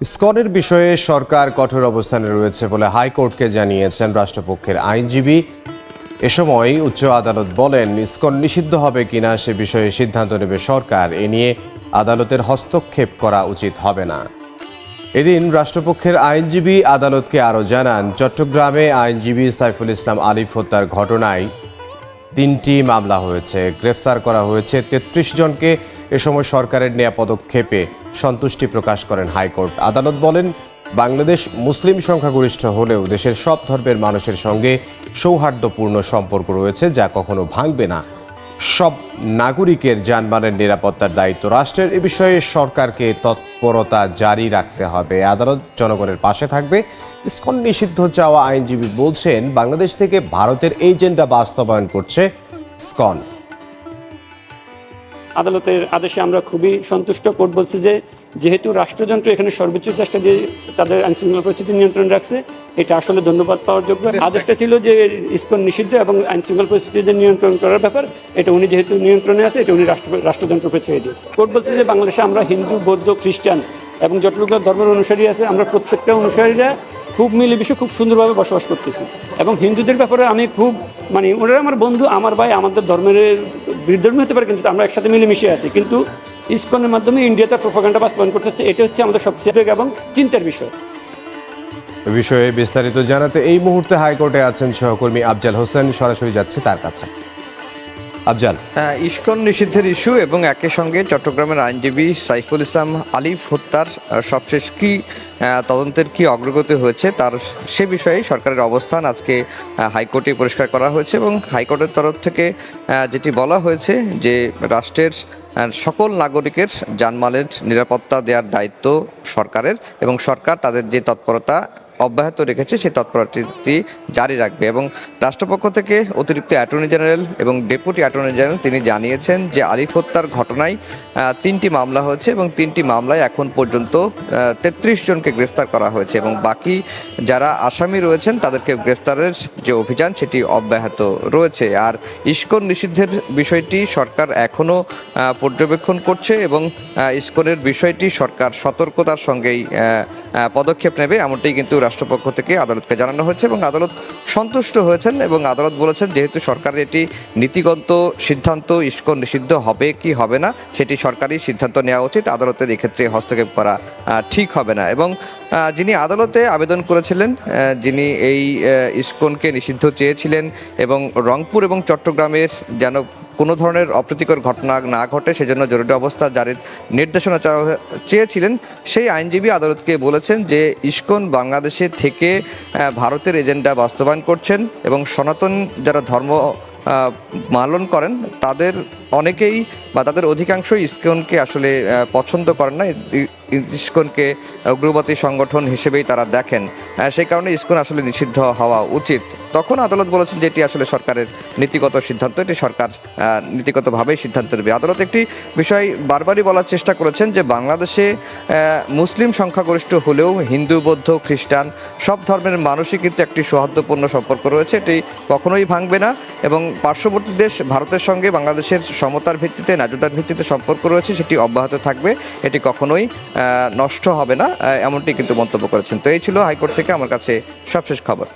ইসকনের বিষয়ে সরকার কঠোর অবস্থানে রয়েছে বলে হাইকোর্টকে জানিয়েছেন রাষ্ট্রপক্ষের আইনজীবী। এ সময় উচ্চ আদালত বলেন ইসকন নিষিদ্ধ হবে কিনা সে বিষয়ে সিদ্ধান্ত নেবে সরকার। এ নিয়ে আদালতের হস্তক্ষেপ করা উচিত হবে না। এদিন রাষ্ট্রপক্ষের আইনজীবী আদালতকে আরও জানান, চট্টগ্রামে আইনজীবী সাইফুল ইসলাম আলিফ হত্যার ঘটনায় তিনটি মামলা হয়েছে। গ্রেফতার করা হয়েছে তেত্রিশ জনকে। এ সময় সরকারের নেয়া পদক্ষেপে সন্তুষ্টি প্রকাশ করেন হাইকোর্ট। আদালত বলেন, বাংলাদেশ মুসলিম সংখ্যাগরিষ্ঠ হলেও দেশের সব ধর্মের মানুষের সঙ্গে সৌহার্দ্যপূর্ণ সম্পর্ক রয়েছে, যা কখনো ভাঙবে না। সব নাগরিকের যানবাহনের নিরাপত্তার দায়িত্ব রাষ্ট্রের। এ বিষয়ে সরকারকে তৎপরতা জারি রাখতে হবে। আদালত জনগণের পাশে থাকবে। ইসকন নিষিদ্ধ চাওয়া আইনজীবী বলছেন, বাংলাদেশ থেকে ভারতের এজেন্ডা বাস্তবায়ন করছে ইসকন। আদালতের আদেশে আমরা খুবই সন্তুষ্ট। কোর্ট বলছে যে যেহেতু রাষ্ট্রযন্ত্র এখানে সর্বোচ্চ চেষ্টা দিয়ে তাদের আইনশৃঙ্খলা পরিস্থিতি নিয়ন্ত্রণ রাখছে এটা আসলে ধন্যবাদ পাওয়ার যোগ্য। আদেশটা ছিল যে ইস্কন নিষিদ্ধ এবং আইনশৃঙ্খলা পরিস্থিতি নিয়ন্ত্রণ করার ব্যাপার এটা উনি যেহেতু নিয়ন্ত্রণে আছে এটা উনি রাষ্ট্র রাষ্ট্রযন্ত্রকে ছেড়ে দিয়েছে। কোর্ট বলছে যে বাংলাদেশে আমরা হিন্দু বৌদ্ধ খ্রিস্টান এবং যতটুকু ধর্মের অনুসারী আছে আমরা প্রত্যেকটা অনুসারীরা খুব মিলেমিশে খুব সুন্দরভাবে বসবাস করতেছি। এবং হিন্দুদের ব্যাপারে আমি খুব মানে ওনারা আমার বন্ধু আমার ভাই আমাদের ধর্মের বিরুদ্ধর্মী হতে পারে, কিন্তু আমরা একসাথে মিলেমিশে আছি। কিন্তু ইসকনের মাধ্যমে ইন্ডিয়াতে প্রোপাগান্ডা বাস্তবায়ন করতে হচ্ছে এটা হচ্ছে আমাদের সবচেয়ে বেগ এবং চিন্তার বিষয়। বিষয়ে বিস্তারিত জানাতে এই মুহূর্তে হাইকোর্টে আছেন সহকর্মী আফজাল হোসেন, সরাসরি যাচ্ছে তার কাছে। আফজাল। ইস্কন নিষিদ্ধের ইস্যু এবং একই সঙ্গে চট্টগ্রামের আইনজীবী সাইফুল ইসলাম আলিফ হত্যার সবশেষ কি তদন্তের কি অগ্রগতি হয়েছে তার সে বিষয়ে সরকারের অবস্থান আজকে হাইকোর্টে পরিষ্কার করা হয়েছে এবং হাইকোর্টের তরফ থেকে যেটি বলা হয়েছে যে রাষ্ট্রের সকল নাগরিকের জানমালের নিরাপত্তা দেওয়ার দায়িত্ব সরকারের এবং সরকার তাদের যে তৎপরতা অব্যাহত রেখেছে, সেই তৎপরতাটি জারি রাখবে। এবং রাষ্ট্রপক্ষ থেকে অতিরিক্ত অ্যাটর্নি জেনারেল এবং ডেপুটি অ্যাটর্নি জেনারেল তিনি জানিয়েছেন যে আলিফ হত্যার ঘটনায় তিনটি মামলা হয়েছে এবং তিনটি মামলায় এখন পর্যন্ত তেত্রিশ জনকে গ্রেফতার করা হয়েছে এবং বাকি যারা আসামি রয়েছেন তাদেরকে গ্রেফতারের যে অভিযান সেটি অব্যাহত রয়েছে। আর ইস্কন নিষিদ্ধের বিষয়টি সরকার এখনও পর্যবেক্ষণ করছে এবং ইস্কনের বিষয়টি সরকার সতর্কতার সঙ্গেই পদক্ষেপ নেবে, এমনটাই কিন্তু রাষ্ট্রপক্ষ থেকে আদালতকে জানানো হয়েছে এবং আদালত সন্তুষ্ট হয়েছেন এবং আদালত বলেছেন যেহেতু সরকারের এটি নীতিগত সিদ্ধান্ত, ইস্কন নিষিদ্ধ হবে কি হবে না, সেটি সরকারি সিদ্ধান্ত নেওয়া উচিত। আদালতের এক্ষেত্রে হস্তক্ষেপ করা ঠিক হবে না এবং যিনি আদালতে আবেদন করেছিলেন যিনি এই ইস্কনকে নিষিদ্ধ চেয়েছিলেন এবং রংপুর এবং চট্টগ্রামের যেন কোনো ধরনের অপ্রীতিকর ঘটনা না ঘটে, সেজন্য জরুরি অবস্থা জারির নির্দেশনা চেয়েছিলেন। সেই আইনজীবী আদালতকে বলেছেন যে, ইস্কন বাংলাদেশে থেকে ভারতের এজেন্ডা বাস্তবায়ন করছেন এবং সনাতন যারা ধর্ম পালন করেন, তাদের অনেকেই বা তাদের অধিকাংশই ইস্কনকে আসলে পছন্দ করেন না। ইস্কনকে উগ্রবাদী সংগঠন হিসেবেই তারা দেখেন। সেই কারণে ইস্কন আসলে নিষিদ্ধ হওয়া উচিত। তখন আদালত বলেছেন যে এটি আসলে সরকারের নীতিগত সিদ্ধান্ত, এটি সরকার নীতিগতভাবেই সিদ্ধান্ত নেবে আদালত একটি বিষয় বারবারই বলার চেষ্টা করেছেন যে বাংলাদেশে মুসলিম সংখ্যাগরিষ্ঠ হলেও হিন্দু, বৌদ্ধ, খ্রিস্টান সব ধর্মের মানুষই কিন্তু একটি সৌহার্দ্যপূর্ণ সম্পর্ক রয়েছে, এটি কখনোই ভাঙবে না এবং পার্শ্ববর্তী দেশ ভারতের সঙ্গে বাংলাদেশের সমতার ভিত্তিতে ন্যায্যতার ভিত্তিতে সম্পর্ক রয়েছে, সেটি অব্যাহত থাকবে। এটি কখনোই নষ্ট হবে না এমনটি কিন্তু মন্তব্য করেছেন। তো এই ছিল হাইকোর্ট থেকে আমার কাছে সবশেষ খবর।